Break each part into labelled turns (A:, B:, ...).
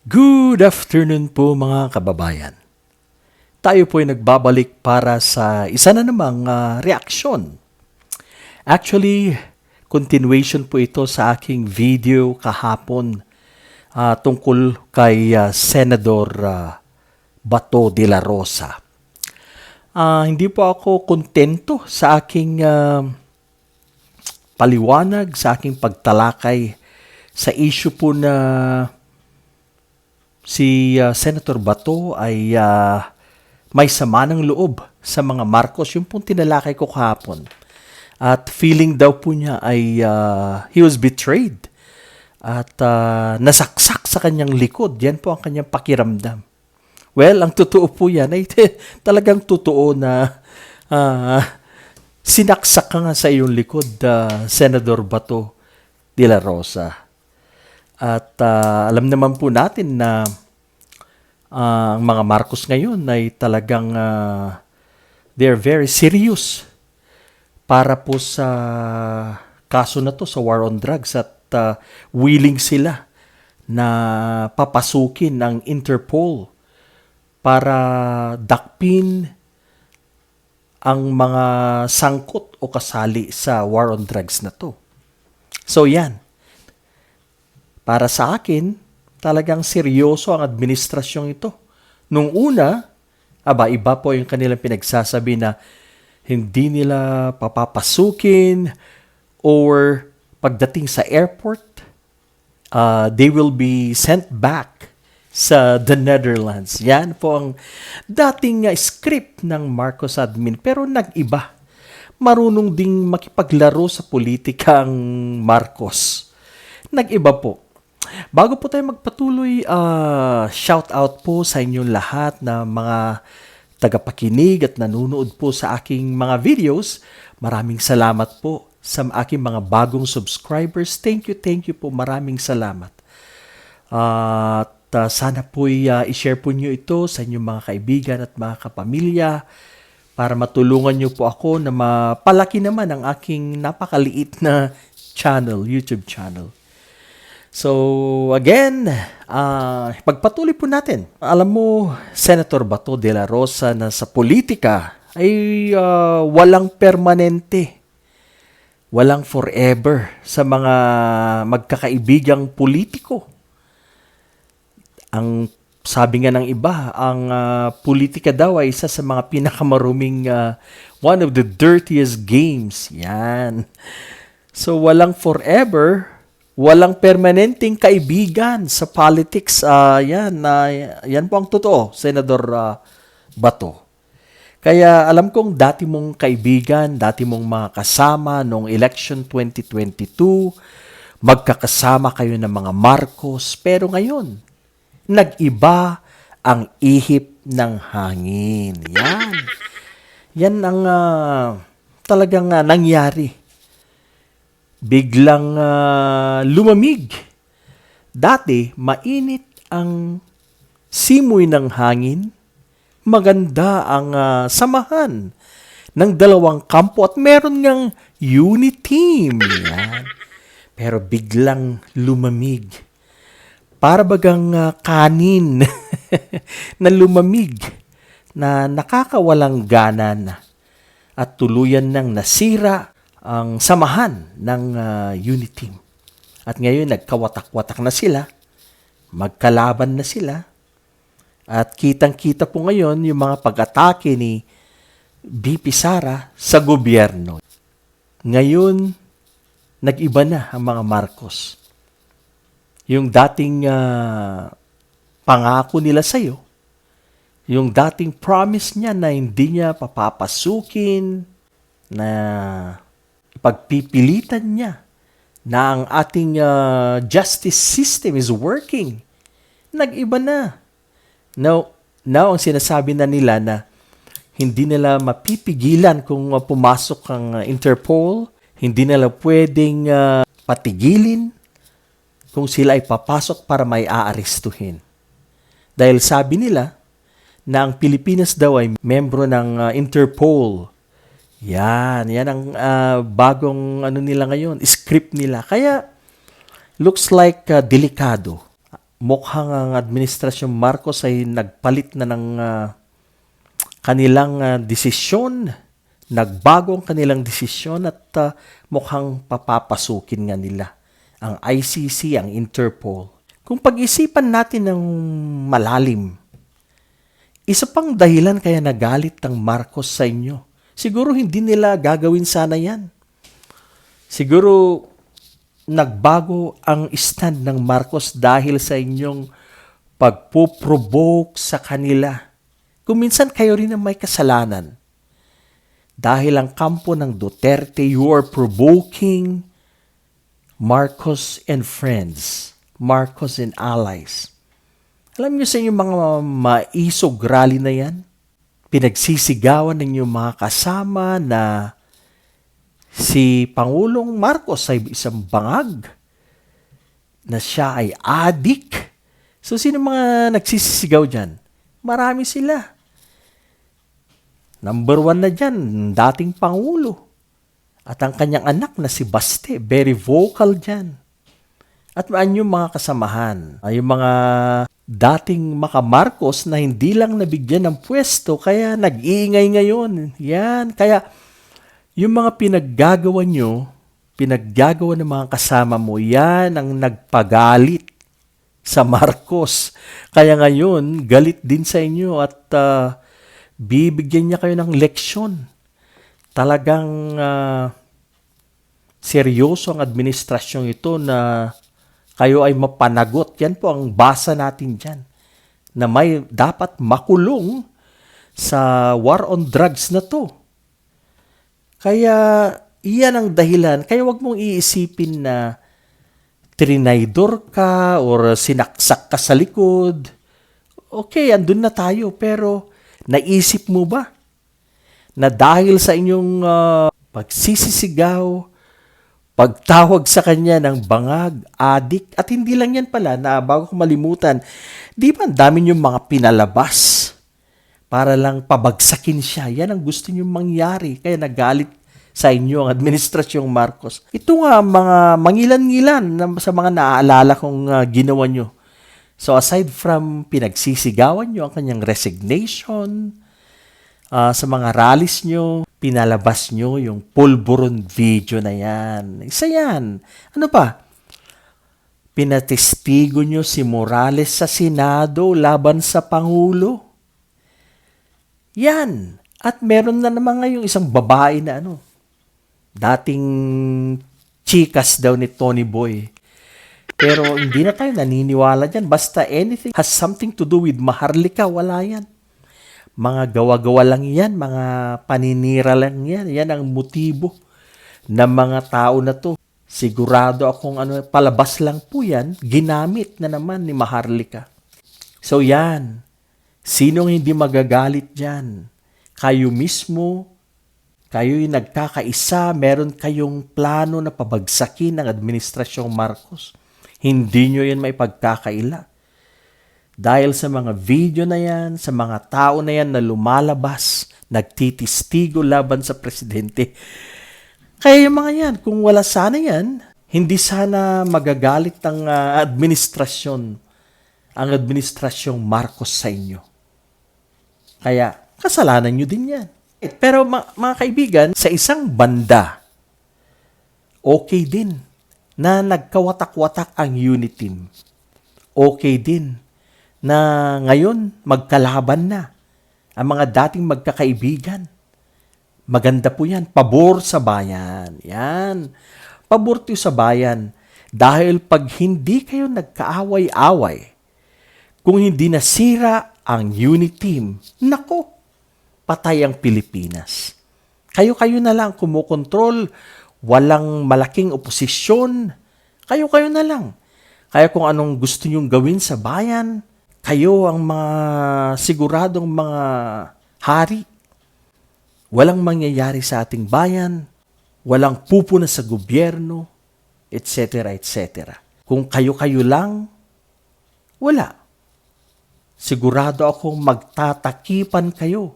A: Good afternoon po mga kababayan. Tayo po ay nagbabalik para sa isa na namang ah, reaksyon. Actually, continuation po ito sa aking video kahapon ah, tungkol kay ah, Senador ah, Bato de la Rosa. Ah, hindi po ako kontento sa aking ah, paliwanag, sa aking pagtalakay sa issue po na si uh, Senator Bato ay uh, may sama ng loob sa mga Marcos, yung pong tinalakay ko kahapon. At feeling daw po niya ay uh, he was betrayed at uh, nasaksak sa kanyang likod. Yan po ang kanyang pakiramdam. Well, ang totoo po yan ay talagang totoo na uh, sinaksak ka nga sa iyong likod, uh, Senador Bato de la Rosa. At ah, alam naman po natin na ah, ang mga Marcos ngayon ay talagang ah, they're very serious para po sa kaso na to sa war on drugs at ah, willing sila na papasukin ang Interpol para dakpin ang mga sangkot o kasali sa war on drugs na to. So yan, para sa akin, talagang seryoso ang administrasyong ito. Nung una, aba, iba po yung kanilang pinagsasabi na hindi nila papapasukin or pagdating sa airport, uh, they will be sent back sa the Netherlands. Yan po ang dating uh, script ng Marcos admin pero nag-iba. Marunong ding makipaglaro sa politika ang Marcos. Nag-iba po. Bago po tayo magpatuloy, uh, shout out po sa inyong lahat na mga tagapakinig at nanonood po sa aking mga videos. Maraming salamat po sa aking mga bagong subscribers. Thank you, thank you po. Maraming salamat. Uh, at uh, sana po uh, i-share po nyo ito sa inyong mga kaibigan at mga kapamilya para matulungan nyo po ako na mapalaki naman ang aking napakaliit na channel, YouTube channel. So, again, uh, pagpatuloy po natin. Alam mo, Senator Bato de la Rosa na sa politika ay uh, walang permanente. Walang forever sa mga magkakaibigang politiko. Ang sabi nga ng iba, ang uh, politika daw ay isa sa mga pinakamaruming uh, one of the dirtiest games. Yan. So, walang forever, walang permanenteng kaibigan sa politics. Uh, yan, uh, yan po ang totoo, Senador uh, Bato. Kaya alam kong dati mong kaibigan, dati mong mga kasama noong election 2022, magkakasama kayo ng mga Marcos, pero ngayon, nag-iba ang ihip ng hangin. Yan. Yan ang uh, talagang uh, nangyari biglang uh, lumamig. Dati, mainit ang simoy ng hangin, maganda ang uh, samahan ng dalawang kampo at meron ngang unit team. Yan. Pero biglang lumamig. Para bagang uh, kanin na lumamig na nakakawalang gana na at tuluyan ng nasira ang samahan ng uh, unit team. At ngayon nagkawatak-watak na sila, magkalaban na sila, at kitang-kita po ngayon yung mga pag-atake ni BP Sara sa gobyerno. Ngayon, nag-iba na ang mga Marcos. Yung dating uh, pangako nila sa iyo, yung dating promise niya na hindi niya papapasukin, na pagpipilitan niya na ang ating uh, justice system is working. Nag-iba na. Now, now ang sinasabi na nila na hindi nila mapipigilan kung uh, pumasok ang uh, Interpol, hindi nila pwedeng uh, patigilin kung sila ay papasok para may aarestuhin. Dahil sabi nila na ang Pilipinas daw ay membro ng uh, Interpol yan, yan ang uh, bagong ano nila ngayon, script nila. Kaya looks like uh, delikado. mukhang ang administrasyon Marcos ay nagpalit na ng ah, kanilang ah, desisyon, nagbago ang kanilang desisyon at ah, mukhang papapasukin nga nila ang ICC, ang Interpol. Kung pag-isipan natin ng malalim, isa pang dahilan kaya nagalit ang Marcos sa inyo. Siguro hindi nila gagawin sana yan. Siguro nagbago ang stand ng Marcos dahil sa inyong pagpuprovoke sa kanila. Kung minsan kayo rin ang may kasalanan. Dahil ang kampo ng Duterte, you are provoking Marcos and friends, Marcos and allies. Alam niyo sa inyong mga maisog rally na yan, pinagsisigawan ng mga kasama na si Pangulong Marcos ay isang bangag, na siya ay adik. So, sino mga nagsisisigaw dyan? Marami sila. Number one na dyan, dating Pangulo. At ang kanyang anak na si Baste, very vocal dyan. At yung mga kasamahan, yung mga dating makamarcos na hindi lang nabigyan ng pwesto, kaya nag-iingay ngayon. Yan, kaya yung mga pinaggagawa nyo, pinaggagawa ng mga kasama mo, yan ang nagpagalit sa Marcos. Kaya ngayon, galit din sa inyo at ah, bibigyan niya kayo ng leksyon. Talagang ah, seryoso ang administrasyong ito na kayo ay mapanagot. Yan po ang basa natin dyan. Na may dapat makulong sa war on drugs na to. Kaya iyan ang dahilan. Kaya wag mong iisipin na trinaydor ka or sinaksak ka sa likod. Okay, andun na tayo. Pero naisip mo ba na dahil sa inyong ah, pagsisisigaw, pagtawag sa kanya ng bangag, adik, at hindi lang yan pala, na bago ko malimutan, di ba ang dami yung mga pinalabas para lang pabagsakin siya. Yan ang gusto niyong mangyari. Kaya nagalit sa inyo ang administrasyong Marcos. Ito nga mga mangilan-ngilan sa mga naaalala kong ah, ginawa nyo. So aside from pinagsisigawan nyo ang kanyang resignation, ah, sa mga rallies nyo, pinalabas nyo yung pulburon video na yan. Isa yan. Ano pa? Pinatestigo nyo si Morales sa Senado laban sa Pangulo. Yan. At meron na naman ngayong isang babae na ano, dating chikas daw ni Tony Boy. Pero hindi na tayo naniniwala dyan. Basta anything has something to do with Maharlika, wala yan. Mga gawa-gawa lang yan, mga paninira lang yan. Yan ang motibo ng mga tao na to. Sigurado akong ano, palabas lang po yan, ginamit na naman ni Maharlika. So yan, sinong hindi magagalit dyan? Kayo mismo, kayo'y nagkakaisa, meron kayong plano na pabagsakin ng Administrasyong Marcos. Hindi nyo yan may pagkakaila. Dahil sa mga video na yan, sa mga tao na yan na lumalabas, nagtitistigo laban sa presidente. Kaya yung mga yan, kung wala sana yan, hindi sana magagalit ang ah, administrasyon, ang administrasyong Marcos sa inyo. Kaya, kasalanan nyo din yan. Pero ma- mga kaibigan, sa isang banda, okay din na nagkawatak-watak ang unit team. Okay din na ngayon magkalaban na ang mga dating magkakaibigan. Maganda po yan. Pabor sa bayan. Yan. Pabor tayo sa bayan. Dahil pag hindi kayo nagkaaway-away, kung hindi nasira ang unit team, nako, patay ang Pilipinas. Kayo-kayo na lang kumukontrol, walang malaking oposisyon, kayo-kayo na lang. Kaya kung anong gusto nyong gawin sa bayan, kayo ang mga siguradong mga hari. Walang mangyayari sa ating bayan, walang pupuna sa gobyerno, etc. etc. Kung kayo-kayo lang, wala. Sigurado akong magtatakipan kayo.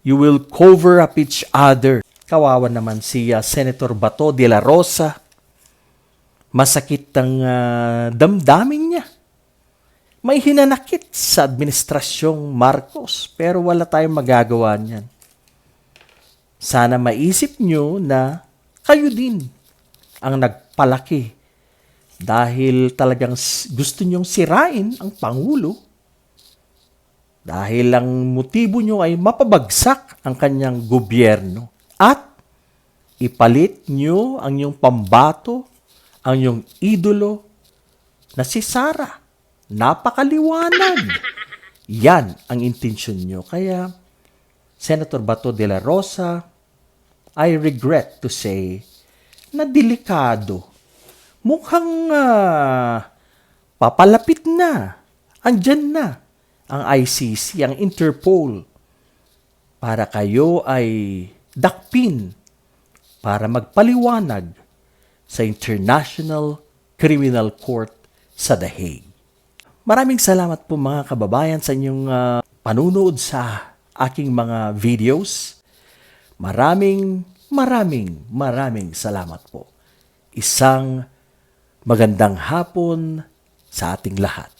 A: You will cover up each other. Kawawa naman si ah, Senator Bato de la Rosa. Masakit ang ah, damdamin niya. May hinanakit sa administrasyong Marcos pero wala tayong magagawa niyan. Sana maisip nyo na kayo din ang nagpalaki dahil talagang gusto nyong sirain ang Pangulo dahil ang motibo nyo ay mapabagsak ang kanyang gobyerno at ipalit nyo ang inyong pambato, ang inyong idolo na si Sara. Napakaliwanag. Yan ang intensyon nyo. Kaya, Senator Bato de la Rosa, I regret to say na delikado. Mukhang ah, papalapit na. Andyan na ang ICC, ang Interpol, para kayo ay dakpin para magpaliwanag sa International Criminal Court sa The Hague. Maraming salamat po mga kababayan sa inyong ah, panunood sa aking mga videos. Maraming, maraming, maraming salamat po. Isang magandang hapon sa ating lahat.